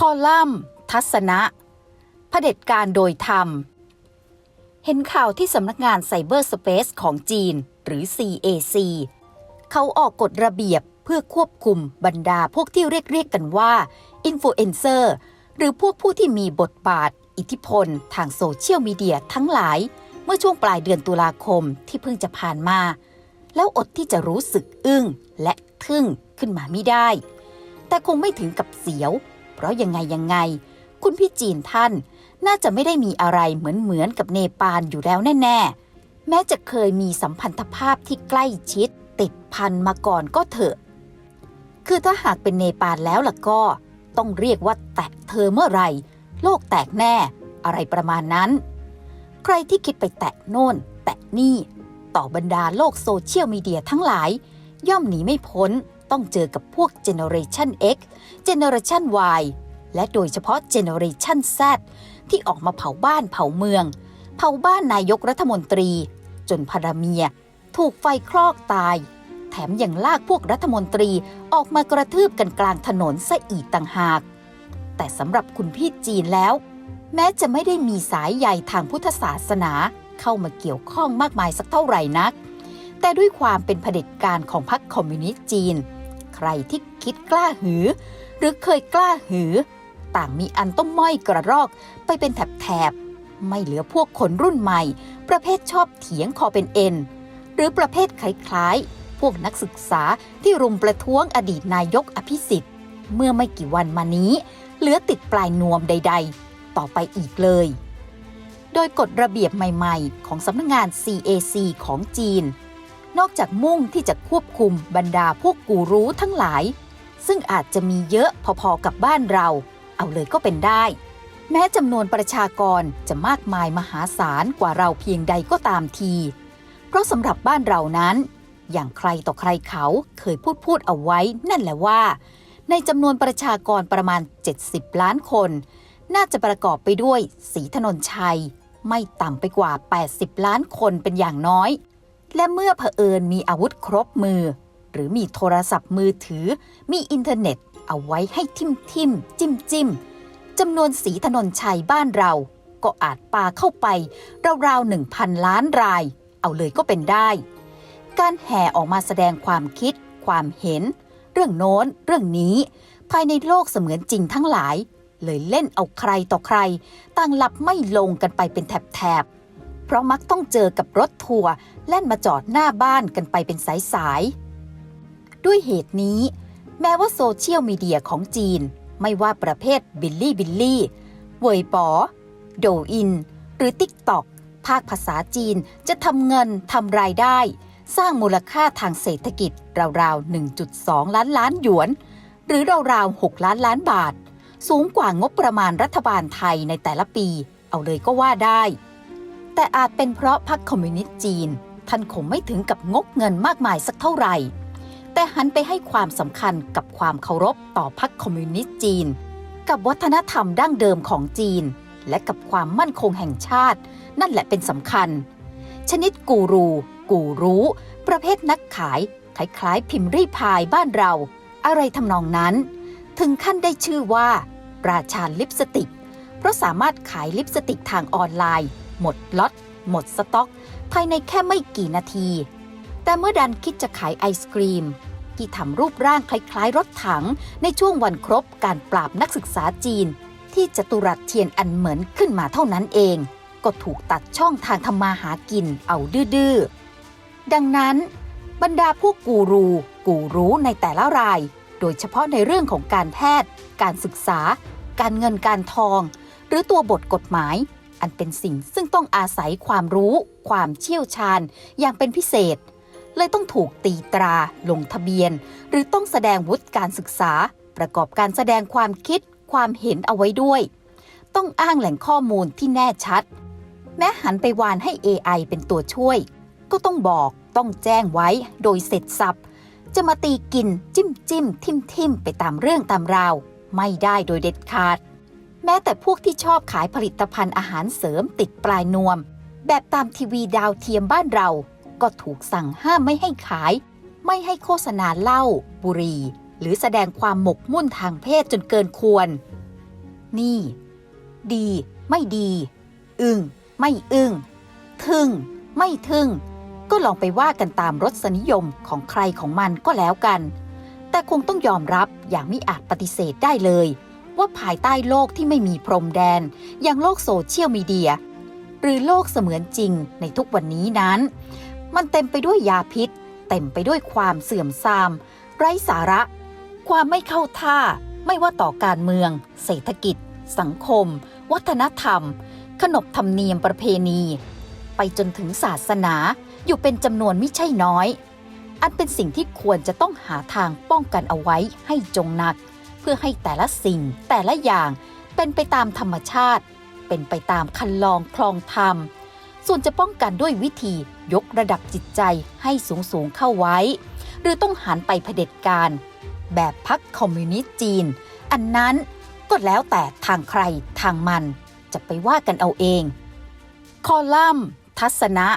คอลัมน์ ทัศนะเผด็จการโดยธรรม เห็นข่าวที่สำนักงานไซเบอร์สเปซของจีน หรือ CAC เขาออกกฎระเบียบเพื่อควบคุมบรรดาพวกที่เรียกเรียกกันว่าอินฟลูเอนเซอร์หรือพวกผู้ที่มีบทบาท อิทธิพล ทางโซเชียลมีเดียทั้งหลาย เมื่อช่วงปลายเดือนตุลาคมที่เพิ่งจะผ่านมา แล้วอดที่จะรู้สึกอึ้งและทึ่งขึ้นมาไม่ได้ แต่คงไม่ถึงกับเสียว เพราะยังไงยังไง คุณพี่จีนท่านน่าจะไม่ได้มีอะไรเหมือนเหมือนกับเนปาลอยู่แล้วแน่ ๆ แม้จะเคยมีสัมพันธภาพที่ใกล้ชิด ติดพันมาก่อนก็เถอะ คือถ้าหากเป็นเนปาลแล้วล่ะก็ ต้องเรียกว่าแตะเธอเมื่อไหร่ โลกแตกแน่ อะไรประมาณนั้น ใครที่คิดไปแตะโน่น แตะนี่ ต่อบรรดาโลกโซเชียลมีเดียทั้งหลาย ย่อมหนีไม่พ้น ต้องเจอกับพวก Generation X Generation Y และโดยเฉพาะ Generation Z ที่ออกมาเผาบ้านเผาเมือง เผาบ้านนายกรัฐมนตรี จนพาราเมีย ถูกไฟคลอกตาย แถมยังลากพวกรัฐมนตรีออกมากระทืบกันกลางถนนซะอีกต่างหาก แต่สำหรับคุณพี่จีนแล้ว แม้จะไม่ได้มีสายใยทางพุทธศาสนาเข้ามาเกี่ยวข้องมากมายสักเท่าไหร่นัก แต่ด้วยความเป็นเผด็จการของพรรคคอมมิวนิสต์จีน ใครที่คิดกล้าหือ หรือเคยกล้าหือ ต่างมีอันต้องม้อยกระรอกไปเป็นแถบๆไม่เหลือพวกคนรุ่นใหม่ ประเภทชอบเถียงคอเป็นเอ็น หรือประเภทคล้ายๆ พวกนักศึกษาที่รุมประท้วงอดีตนายกอภิสิทธิ์ เมื่อไม่กี่วันมานี้ เหลือติดปลายนวมใด ๆ ต่อไปอีกเลย โดยกฎระเบียบใหม่ ๆ ของสำนักงงาน CAC ของจีน นอกจากมุ่งที่จะควบคุมบรรดาพวกกูรู้ทั้งหลาย ซึ่งอาจจะมีเยอะพอๆกับบ้านเรา เอาเลยก็เป็นได้ แม้จำนวนประชากรจะมากมายมหาศาลกว่าเราเพียงใดก็ตามที เพราะสำหรับบ้านเรานั้น อย่างใครต่อใครเขาเคยพูดพูดเอาไว้นั่นแหละว่า ในจำนวนประชากรประมาณ 70 ล้านคน น่าจะประกอบไปด้วยศรีถนนชัย ไม่ต่ำไปกว่า 80 ล้านคนเป็นอย่างน้อย และเมื่อเผอิญมีอาวุธครบมือ หรือมีโทรศัพท์มือถือ มีอินเทอร์เน็ตเอาไว้ให้ทิมทิมจิ้มจิ้มจำนวนสีถนนชัยบ้านเรา ก็อาจปาเข้าไป ราวๆหนึ่งพันล้านราย เอาเลยก็เป็นได้ การแห่ออกมาแสดงความคิด ความเห็น เรื่องโน้น เรื่องนี้ ภายในโลกเสมือนจริงทั้งหลาย เลยเล่นเอาใครต่อใคร ต่างหลับไม่ลงกันไปเป็นแถบๆ เพราะมักต้องเจอกับรถทัวร์แล่นมาจอดหน้าบ้านกันไปเป็นสายๆ ด้วยเหตุนี้ แม้ว่าโซเชียลมีเดียของจีน ไม่ว่าประเภทบิลลี่บิลลี่เวยป๋อโดอิน หรือติ๊กต็อกภาคภาษาจีนจะทำเงินทำรายได้ สร้างมูลค่าทางเศรษฐกิจราวๆ 1.2 ล้านล้านหยวน หรือราวๆ 6 ล้านล้านบาท สูงกว่างบประมาณรัฐบาลไทยในแต่ละปี เอาเลยก็ว่าได้ แต่อาจเป็นเพราะพรรคคอมมิวนิสต์จีน ท่านคงไม่ถึงกับงกเงินมากมายสักเท่าไหร่ แต่หันไปให้ความสำคัญกับความเคารพต่อพรรคคอมมิวนิสต์จีน กับวัฒนธรรมดั้งเดิมของจีน และกับความมั่นคงแห่งชาติ นั่นแหละเป็นสำคัญ ชนิดกูรู กูรู้ ประเภทนักขายคล้ายๆพิมพ์รีพายบ้านเรา อะไรทำนองนั้น ถึงขั้นได้ชื่อว่า ราชาลิปสติก เพราะสามารถขายลิปสติกทางออนไลน์ หมดล็อต หมดสต็อก ภายในแค่ไม่กี่นาที แต่เมื่อดันคิดจะขายไอศกรีม ที่ทำรูปร่างคล้ายๆ รถถังในช่วงวันครบการปราบนักศึกษาจีน ที่จตุรัสเทียนอันเหมือนขึ้นมาเท่านั้นเอง ก็ถูกตัดช่องทางทำมาหากินเอาดื้อๆดังนั้นบรรดาพวกกูรู กูรู้ในแต่ละราย โดยเฉพาะในเรื่องของการแพทย์ การศึกษา การเงินการทอง หรือตัวบทกฎหมาย อันเป็นสิ่งซึ่งต้องอาศัยความรู้ ความเชี่ยวชาญอย่างเป็นพิเศษ เลยต้องถูกตีตราลงทะเบียน หรือต้องแสดงวุฒิการศึกษา ประกอบการแสดงความคิด ความเห็นเอาไว้ด้วย ต้องอ้างแหล่งข้อมูลที่แน่ชัด แม้หันไปวานให้ AI เป็นตัวช่วย ก็ต้องบอกต้องแจ้งไว้โดยเสร็จสับจะมาตีกินจิ้มจิ้มทิมทิมไปตามเรื่องตามราว ไม่ได้โดยเด็ดขาด แม้แต่พวกที่ชอบขายผลิตภัณฑ์อาหารเสริมติดปลายนวม แบบตามทีวีดาวเทียมบ้านเรา ก็ถูกสั่งห้ามไม่ให้ขาย ไม่ให้โฆษณาเหล้าบุหรี่ หรือแสดงความหมกมุ่นทางเพศจนเกินควร นี่ ดี ไม่ดี อึงไม่อึ้งทึ่ง ไม่ทึ่ง ก็ลองไปว่ากันตามรสนิยมของใครของมันก็แล้วกัน แต่คงต้องยอมรับอย่างไม่อาจปฏิเสธได้เลย ว่าภายใต้โลกที่ไม่มีพรมแดน อย่างโลกโซเชียลมีเดีย หรือโลกเสมือนจริงในทุกวันนี้นั้น มันเต็มไปด้วยยาพิษ เต็มไปด้วยความเสื่อมทราม ไร้สาระ ความไม่เข้าท่า ไม่ว่าต่อการเมือง เศรษฐกิจ สังคม วัฒนธรรม ขนบธรรมเนียมประเพณี ไปจนถึงศาสนาอยู่เป็นจำนวนไม่ใช่น้อย อันเป็นสิ่งที่ควรจะต้องหาทางป้องกันเอาไว้ให้จงหนัก พื่อให้แต่ละสิ่งแต่ละอย่างเป็นไปตามธรรมชาติ เป็นไปตามคันลองคลองธรรม ส่วนจะป้องกันด้วยวิธียกระดับจิตใจให้สูงสูงเข้าไว้ หรือต้องหันไปเผด็จการ แบบพรรคคอมมิวนิสต์จีน อันนั้นก็แล้วแต่ทางใครทางมันจะไปว่ากันเอาเอง คอลัมน์ ทัศนะ